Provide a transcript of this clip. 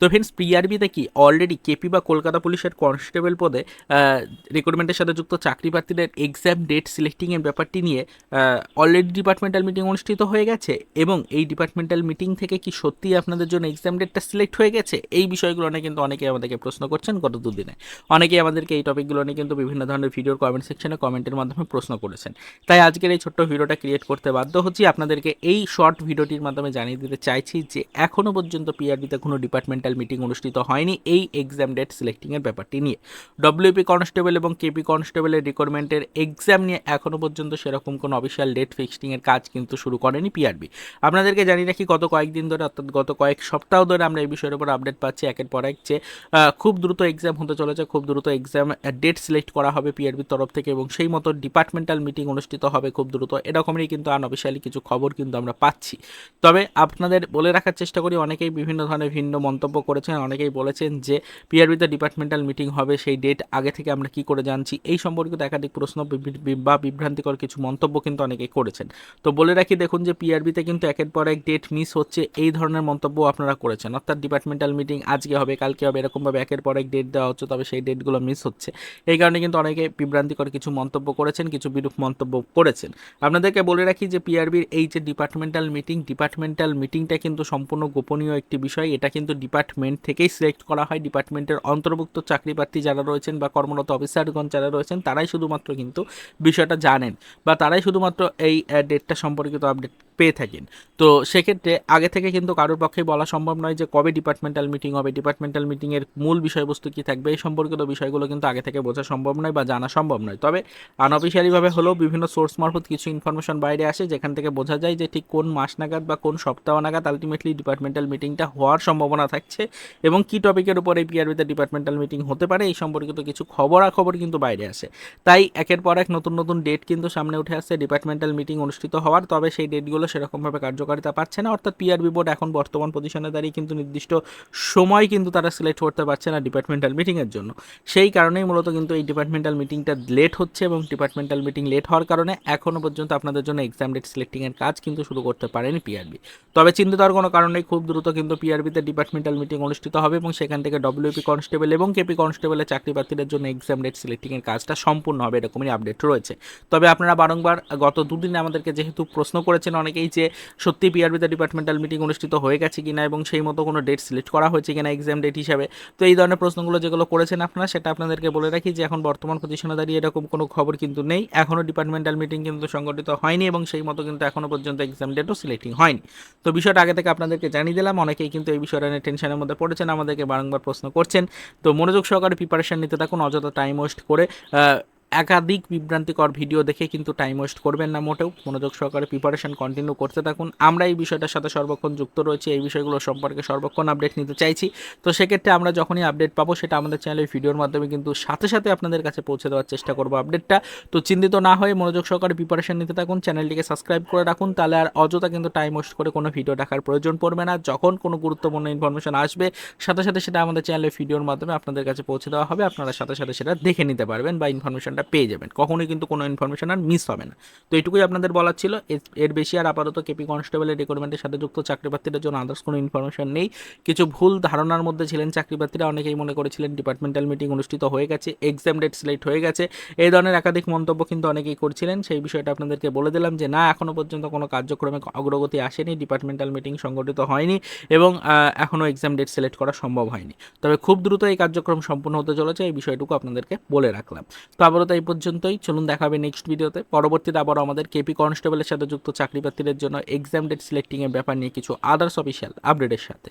তো ফ্রেন্ডস পিআরবিতে কি অলরেডি কেপি বা কলকাতা পুলিশের কনস্টেবল পদে রিক্রুটমেন্টের সাথে যুক্ত চাকরি প্রার্থীদের এক্সাম ডেট সিলেক্টিংয়ের ব্যাপারটি নিয়ে অলরেডি ডিপার্টমেন্টাল মিটিং অনুষ্ঠিত হয়ে গেছে এবং এই ডিপার্টমেন্টাল মিটিং থেকে কি সত্যিই আপনাদের জন্য এক্সাম ডেটটা সিলেক্ট হয়ে গেছে? এই বিষয়গুলো নিয়ে কিন্তু অনেকেই আমাদেরকে প্রশ্ন করছেন গত দুদিনে। অনেকেই আমাদেরকে এই টপিকগুলো নিয়ে কিন্তু বিভিন্ন ধরনের ভিডিওর কমেন্ট সেকশনে কমেন্টের মাধ্যমে প্রশ্ন করেছেন। তাই আজকের এই ছোট্ট ভিডিওটা ক্রিয়েট করতে বাধ্য হচ্ছি। আপনাদেরকে এই শর্ট ভিডিওটির মাধ্যমে জানিয়ে দিতে চাইছি যে এখনও পর্যন্ত পিআরবিতে কোনো ডিপার্টমেন্টাল মিটিং অনুষ্ঠিত হয়নি এই এক্সাম ডেট সিলেক্টিংয়ের ব্যাপারটি নিয়ে। ডব্লিউপি কনস্টেবল এবং কেপি কনস্টেবলের রিকোয়ারমেন্টের এক্সাম নিয়ে এখনও পর্যন্ত সেরকম কোনো অফিসিয়াল ডেট ফিক্সিংয়ের কাজ কিন্তু শুরু করেনি পিআরবি আপনাদেরকে জানি রাখি, গত কয়েকদিন ধরে অর্থাৎ গত কয়েক সপ্তাহ ধরে আমরা এই বিষয়ের উপর আপডেট পাচ্ছি। একের পর এক যে খুব দ্রুত এক্সাম হতে চলেছে, খুব দ্রুত এক্সাম ডেট সিলেক্ট করা হবে পিআরবির তরফ থেকে এবং সেই মতো ডিপার্টমেন্টাল মিটিং অনুষ্ঠিত হবে খুব দ্রুত। এরকমই কিন্তু আনঅফিসিয়ালি কিছু খবর কিন্তু আমরা পাচ্ছি। তবে আপনাদের বলে রাখার চেষ্টা করি, অনেকেই বিভিন্ন ধরনের ভিন্ন মন্তব্য করেছেন, অনেকেই বলেছেন যে পিআরবিতে ডিপার্টমেন্টাল মিটিং হবে, সেই ডেট আগে থেকে আমরা কি করে জানছি, এই সম্পর্কিত একাধিক প্রশ্ন বি- বিভ্রান্তিকর কিছু মন্তব্য কিন্তু অনেকেই করেছেন। তো বলে রাখি, দেখুন যে পিআরবিতে কিন্তু একের পর এক ডেট মিস হচ্ছে, এই ধরনের মন্তব্য আপনারা করেছেন। অর্থাৎ ডিপার্টমেন্টাল মিটিং আজকে হবে, কালকে হবে, এরকমভাবে একের পর এক ডেট দেওয়া হচ্ছে, তবে সেই ডেটগুলো মিস হচ্ছে। এই কারণে কিন্তু অনেকে বিভ্রান্তিকর কিছু মন্তব্য করেছেন, কিছু বিরূপ মন্তব্য করেছেন। আপনাদেরকে বলে রাখি যে পিআরবির এই যে ডিপার্টমেন্টাল মিটিং ডিপার্টমেন্টাল মিটিংটা কিন্তু সম্পূর্ণ গোপনীয় একটি বিষয়, এটা কিন্তু ডিপার্টমেন্ট থেকেই সিলেক্ট করা হয়। ডিপার্টমেন্টের অন্তর্ভুক্ত চাকরি প্রার্থী যারা রয়েছেন বা কর্মরত অফিসারগণ যারা রয়েছেন, তারাই শুধুমাত্র কিন্তু বিষয়টা জানেন বা তারাই শুধুমাত্র এই ডেটটা সম্পর্কিত আপডেট পেয়ে থাকেন। তো সেক্ষেত্রে আগে থেকে কিন্তু কারোর পক্ষে বলা সম্ভব নয় যে কবে ডিপার্টমেন্টাল মিটিং হবে ডিপার্টমেন্টাল মিটিংয়ের মূল বিষয়বস্তু কী থাকবে, এই সম্পর্কিত বিষয়গুলো কিন্তু আগে থেকে বোঝা সম্ভব নয় বা জানা সম্ভব নয়। তবে আনঅফিসিয়ালিভাবে হলেও বিভিন্ন সোর্স মারফত কিছু ইনফরমেশন বাইরে আসে, যেখান থেকে বোঝা যায় যে ঠিক কোন মাস নাগাদ বা কোন সপ্তাহ নাগাদ আলটিমেটলি ডিপার্টমেন্টাল মিটিংটা হওয়ার সম্ভাবনা থাকছে এবং কী টপিকের উপর এই পিআরবিতে ডিপার্টমেন্টাল মিটিং হতে পারে, এই সম্পর্কিত কিছু খবরাখবর কিন্তু বাইরে আসে। তাই একের পর এক নতুন নতুন ডেট কিন্তু সামনে উঠে আসছে ডিপার্টমেন্টাল মিটিং অনুষ্ঠিত হওয়ার, তবে সেই ডেটগুলো সেরকমভাবে কার্যকারিতা পাচ্ছে না। অর্থাৎ পিআরবি বোর্ড এখন বর্তমান পজিশনে দাঁড়িয়ে কিন্তু নির্দিষ্ট সময় কিন্তু তারা সিলেক্ট করতে পারছে না ডিপার্টমেন্টাল মিটিংয়ের জন্য। সেই কারণেই মূলত কিন্তু এই ডিপার্টমেন্টাল মিটিংটা লেট হচ্ছে এবং ডিপার্টমেন্টাল মিটিং লেট হওয়ার কারণে এখনও পর্যন্ত আপনাদের জন্য এক্সাম ডেট সিলেক্টিংয়ের কাজ কিন্তু শুরু করতে পারেনি পিআরবি তবে চিন্তিত কোনো কারণ নেই, খুব দ্রুত কিন্তু পিআরবিতে ডিপার্টমেন্টাল মিটিং অনুষ্ঠিত হবে এবং সেখান থেকে ডব্লিউপি কনস্টেবল এবং কেপি কনস্টেবলের চাকরি প্রার্থীদের জন্য এক্সাম ডেট সিলেক্টিংয়ের কাজটা সম্পূর্ণ হবে এরকমই আপডেট রয়েছে। তবে আপনারা বারংবার গত দুদিনে আমাদেরকে যেহেতু প্রশ্ন করেছেন অনেকেই যে সত্যি পিআরবিতে ডিপার্টমেন্টাল মিটিং অনুষ্ঠিত হয়ে গেছে কিনা এবং সেই মতো কোনো ডেট সিলেক্ট করা হয়েছে কিনা এক্সাম ডেট হিসাবে। তো এই ধরনের প্রশ্নগুলো যেগুলো করেছেন আপনারা, সেটা আপনাদেরকে বলে রাখি যে এখন বর্তমান পজিশনে দাঁড়িয়ে এরকম কোনো খবর কিন্তু নেই। এখনও ডিপার্টমেন্টাল মিটিং কিন্তু সংগঠিত হয়নি এবং সেই মতো কিন্তু এখনও পর্যন্ত এক্সাম ডেটও সিলেক্টিং হয়নি। তো বিষয়টা আগে থেকে আপনাদেরকে জানিয়ে দিলাম, অনেকেই কিন্তু এই বিষয়টা নিয়ে টেনশনের মধ্যে পড়েছেন, আমাদেরকে বারংবার প্রশ্ন করছেন। তো মনোযোগ সহকারে প্রিপারেশন নিতে থাকুন, অযথা টাইম ওয়েস্ট করে একাধিক বিভ্রান্তিকর ভিডিও দেখে কিন্তু টাইম ওয়েস্ট করবেন না মোটেও। মনোযোগ সহকারে প্রিপারেশন কন্টিনিউ করতে থাকুন। আমরা এই বিষয়টার সাথে সর্বক্ষণ যুক্ত রয়েছি, এই বিষয়গুলো সম্পর্কে সর্বক্ষণ আপডেট নিতে চাইছি। তো সেক্ষেত্রে আমরা যখনই আপডেট পাবো, সেটা আমাদের চ্যানেলের ভিডিওর মাধ্যমে কিন্তু সাথে সাথে আপনাদের কাছে পৌঁছে দেওয়ার চেষ্টা করব আপডেটটা তো চিন্তিত না হয়ে মনোযোগ সহকারে প্রিপারেশন নিতে থাকুন চ্যানেলটিকে সাবস্ক্রাইব করে রাখুন, তাহলে আর অযথা কিন্তু টাইম ওয়েস্ট করে কোনো ভিডিও দেখার প্রয়োজন পড়বে না। যখন কোনো গুরুত্বপূর্ণ ইনফরমেশন আসবে, সাথে সাথে সেটা আমাদের চ্যানেলের ভিডিওর মাধ্যমে আপনাদের কাছে পৌঁছে দেওয়া হবে। আপনারা সাথে সাথে সেটা দেখে নিতে পারবেন বা ইনফরমেশনটা পেয়ে যাবেন। কখনোই কিন্তু কোনো ইনফরমেশন আর মিস হবে না। তো এটুকুই আপনাদের বলার ছিল। এর- বেশি আর আপাতত কেপি কনস্টেবলের রিক্রুটমেন্টের সাথে যুক্ত চাকরি প্রার্থীদের জন্য আদার্স কোনো ইনফরমেশন নেই। কিছু ভুল ধারণার মধ্যে ছিলেন চাকরি প্রার্থীরা অনেকেই মনে করেছিলেন ডিপার্টমেন্টাল মিটিং অনুষ্ঠিত হয়ে গেছে এক্সাম ডেট সিলেক্ট হয়ে গেছে। এই ধরনের একাধিক মন্তব্য কিন্তু অনেকেই করছিলেন। সেই বিষয়টা আপনাদেরকে বলে দিলাম যে, না এখনও পর্যন্ত কোনো কার্যক্রমে অগ্রগতি আসেনি ডিপার্টমেন্টাল মিটিং সংগঠিত হয়নি এবং এখনও এক্সাম ডেট সিলেক্ট করা সম্ভব হয়নি। তবে খুব দ্রুত এই কার্যক্রম সম্পূর্ণ হতে চলেছে, এই বিষয়টুকু আপনাদেরকে বলে রাখলাম। তো আপাতত এই পর্যন্তই। চলুন দেখা হবে নেক্সট ভিডিওতে পরবর্তীতে আবার আমাদের কেপি কনস্টেবলের সাথে যুক্ত চাকরি প্রার্থীদের জন্য এক্সাম ডেট সিলেক্টিংয়ের ব্যাপার নিয়ে কিছু আদার্স অফিসিয়াল আপডেটের সাথে।